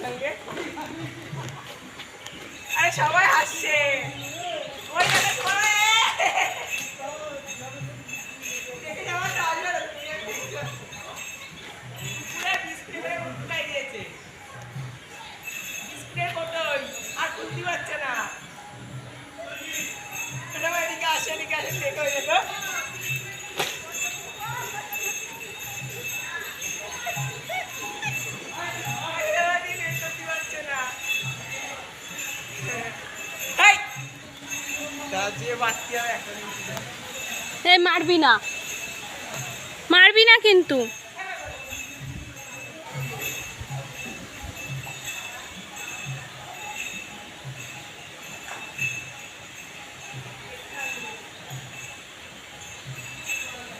সঙ্গে। আরে সবাই হাসছে। আর খুলতে পারছে না। আসো, এদিকে আসো, দেখো, মারবি না। মারবি না কিন্তু।